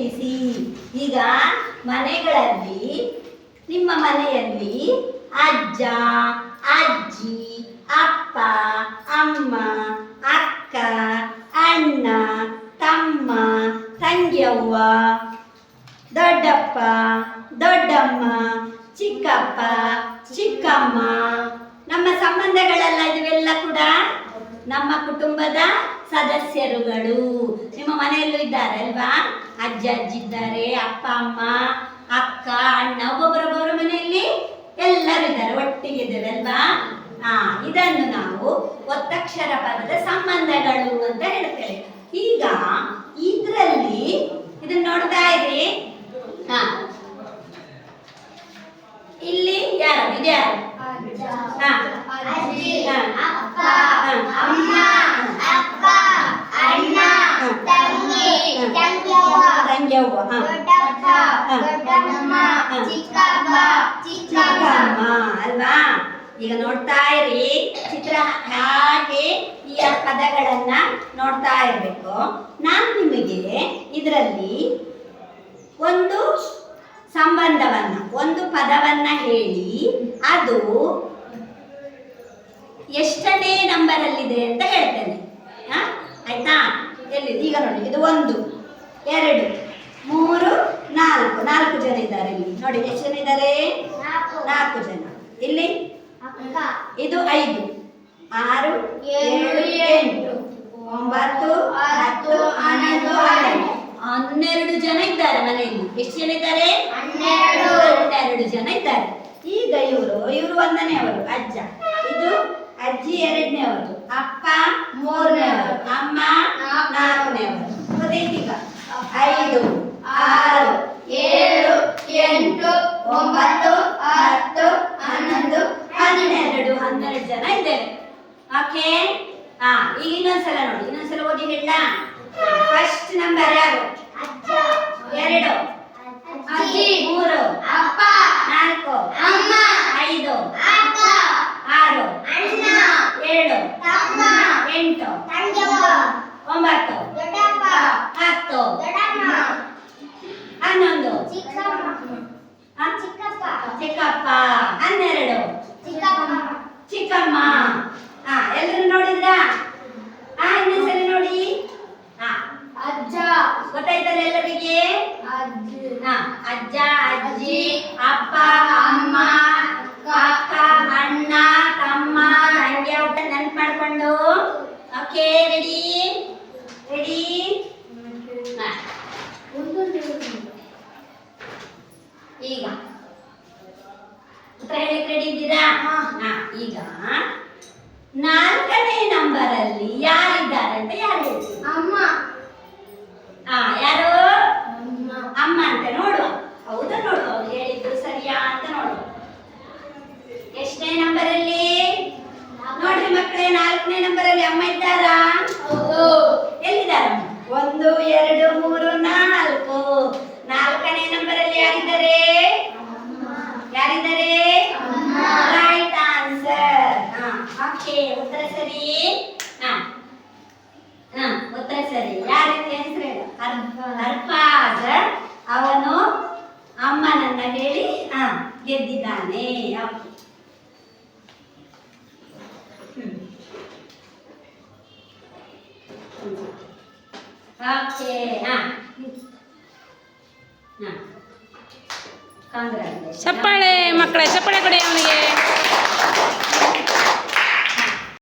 ತಿಳಿಸಿ. ಈಗ ಮನೆಗಳಲ್ಲಿ, ನಿಮ್ಮ ಮನೆಯಲ್ಲಿ ಅಜ್ಜ, ಅಜ್ಜಿ, ಅಪ್ಪ, ಅಮ್ಮ, ಅಕ್ಕ, ಅಣ್ಣ, ತಮ್ಮ, ತಂಗಿಯವ್ವ, ದೊಡ್ಡಪ್ಪ, ದೊಡ್ಡಮ್ಮ, ಚಿಕ್ಕಪ್ಪ, ಚಿಕ್ಕಮ್ಮ, ನಮ್ಮ ಸಂಬಂಧಗಳೆಲ್ಲ ನಮ್ಮ ಕುಟುಂಬದ ಸದಸ್ಯರುಗಳು. ನಿಮ್ಮ ಮನೆಯಲ್ಲೂ ಇದ್ದಾರೆ ಅಲ್ವಾ ಅಜ್ಜ, ಅಜ್ಜಿ ಇದ್ದಾರೆ, ಅಪ್ಪ, ಅಮ್ಮ, ಅಕ್ಕ, ಅಣ್ಣ ಒಬ್ಬೊಬ್ಬರೊಬ್ಬರ ಮನೆಯಲ್ಲಿ ಎಲ್ಲರೂ ಇದ್ದಾರೆ, ಒಟ್ಟಿಗೆ ಇದ್ದೇವೆ ಅಲ್ವಾ ಹಾ ಇದನ್ನು ನಾವು ಒತ್ತಕ್ಷರ ಪದದ ಸಂಬಂಧಗಳು ಅಂತ ಹೇಳ್ತೇವೆ. ಈಗ ಇದರಲ್ಲಿ ಇದನ್ನ ನೋಡ್ತಾ ಇರಿ. ಹಾ. ಇಲ್ಲಿ ಯಾರು? ಇದ್ಯಾರು ಅಜ್ಜಿ ಹಾ. ಅಪ್ಪ ಹಾ. ಅಮ್ಮ ಅಪ್ಪ ಅಣ್ಣ. ತಂಗಿ. ತಂಗಿಯವ್ವ ತಂಗಿಯವ್ವ ದೊಡ್ಡಪ್ಪ. ದೊಡ್ಡಮ್ಮ. ಚಿಕ್ಕಪ್ಪ ಚಿಕ್ಕಮ್ಮ ಅಲ್ವಾ ಈಗ ನೋಡ್ತಾ ಇರಿ ಚಿತ್ರ ಹಾಗೆ ಈ ಪದಗಳನ್ನ ನೋಡ್ತಾ ಇರಬೇಕು ನಾನು ನಿಮಗೆ ಇದರಲ್ಲಿ ಒಂದು ಸಂಬಂಧವನ್ನ ಒಂದು ಪದವನ್ನ ಹೇಳಿ ಅದು ಎಷ್ಟನೇ ನಂಬರ್ ಅಲ್ಲಿದೆ ಅಂತ ಹೇಳ್ತೇನೆ. ಹಾ? ಆಯ್ತಾ? ಎಲ್ಲಿ? ಈಗ ನೋಡಿ ಇದು ಒಂದು ಎರಡು ಮೂರು ನಾಲ್ಕು. ನಾಲ್ಕು ಜನ ಇದ್ದಾರೆ ಇಲ್ಲಿ. ನೋಡಿ ಎಷ್ಟು ಜನ ಇದ್ದಾರೆ? ನಾಲ್ಕು. ಜನ. ಇಲ್ಲಿ? ಇದು ಐದು. ಆರು ಏಳು ಎಂಟು. ಒಂಬತ್ತು ಹತ್ತು ಹನ್ನೊಂದು ಹನ್ನೆರಡು. ಹನ್ನೆರಡು ಜನ ಇದ್ದಾರೆ ಮನೆಯಲ್ಲಿ. ಎಷ್ಟು ಜನ ಇದ್ದಾರೆ? ಹನ್ನೆರಡು. ಹನ್ನೆರಡು ಜನ ಇದ್ದಾರೆ. ಈಗ ಇವರು ಇವರು ಒಂದನೇ ಅವರು ಅಜ್ಜ. ಇದು ಅಜ್ಜಿ ಎರಡನೇವರು ಅಪ್ಪ ಮೂರನೇವರು ಅಮ್ಮ ನಾಲ್ಕನೇವರು ಈಗ ಐದು ಆರು ಏಳು ಎಂಟು ಒಂಬತ್ತು ಹತ್ತು ಹನ್ನೊಂದು ಹನ್ನೆರಡು. ಹನ್ನೆರಡು ಜನ ಇದ್ದೇವೆ. ಓಕೆ? ಹಾ ಈಗ ಇನ್ನೊಂದ್ಸಲ ನೋಡಿ. ಇನ್ನೊಂದ್ಸಲ ಓದಿ ಹೇಳ. ಫಸ್ಟ್ ನಂಬರ್ ಯಾರು? ಎರಡು. ಮೂರು. ಅಪ್ಪ. ನಾಲ್ಕು. ಅಮ್ಮ ಐದು ಅಕ್ಕ ಆರು ಅಣ್ಣ ಏಳು ತಮ್ಮ ಎಂಟು. ಒಂಬತ್ತು. ಹತ್ತು. ಹನ್ನೊಂದು? ಚಿಕ್ಕಪ್ಪ. ಚಿಕ್ಕಪ್ಪ. ಹನ್ನೆರಡು. ಚಿಕ್ಕಮ್ಮ. ಚಿಕ್ಕಮ್ಮ. ಹಾ ಎಲ್ಲರೂ ನೋಡಿದ್ರಾ? ಹಾ ಇನ್ನೊಂದ್ಸರಿ ನೋಡಿ. ಹಾ ಅಜ್ಜ. ಗೊತ್ತಾಯ್ತಲ್ಲ ಎಲ್ಲರಿಗೆ? ಹಾ ಅಜ್ಜ ಅಜ್ಜಿ ಅಪ್ಪ ಅಮ್ಮ ಅಕ್ಕ ಅಣ್ಣ ತಮ್ಮ ತಂಗಿ ಊಟ ನೆನ್ಪು ಮಾಡ್ಕೊಂಡು ಓಕೆ ರೆಡಿ ರೆಡಿ ಈಗ. ಉತ್ತರ ಹೇಳಿಕ್ ರೆಡಿ ಇದ್ದೀರಾ? ಈಗ. ನಾಲ್ಕನೇ ನಂಬರ್ ಅಲ್ಲಿ ಯಾರಿದ್ದಾರೆ ಅಂತ ಯಾರು ಹೇಳ್ತೀವಿ ಅಮ್ಮ ಹಾ ಯಾರು ಅಮ್ಮ ಅಮ್ಮ ಅಂತ ನೋಡುವ ಹೌದಾ ನೋಡುವ ಅವ್ರು ಹೇಳಿದ್ದು ಸರಿಯಾ ಅಂತ ನೋಡುವ ಎಷ್ಟನೇ ನಂಬರ್ ಅಲ್ಲಿ ನೋಡ್ರಿ ಮಕ್ಕಳೇ ನಾಲ್ಕನೇ ನಂಬರ್ ಅಲ್ಲಿ ಅಮ್ಮ ಇದ್ದಾರಾ ಹೌದು ಎಲ್ಲಿದ್ದಾರೆ ಅಮ್ಮ? ಒಂದು ಎರಡು ಮೂರು ನಾಲ್ಕು ನಾಲ್ಕನೇ ನಂಬರ್ ಅಲ್ಲಿ ಯಾರಿದ್ದಾರೆ ಯಾರಿದ್ದಾರೆ ಅಮ್ಮ. ರೈಟ್ ಆನ್ಸರ್ ಓಕೆ ಉತ್ತರ ಸರಿ ಹಾ ಹಾ ಉತ್ತರ ಸರಿ ಯಾರ ಹೆಸರು ಹೇಳು ಹರ್ಪಾಜ್ ಅವನು ಅಮ್ಮನನ್ನ ಹೇಳಿ ಹಾ ಗೆದ್ದಿದ್ದಾನೆ Okay. ಹ್ಮ್. ಓಕೆ ಹಾ ಹಾ ಕಾಂಗ್ರಾಚುಲೇಷನ್ ಚಪ್ಪಾಳೆ ಮಕ್ಕಳೇ ಚಪ್ಪಾಳೆ ಕೊಡಿ ಅವನಿಗೆ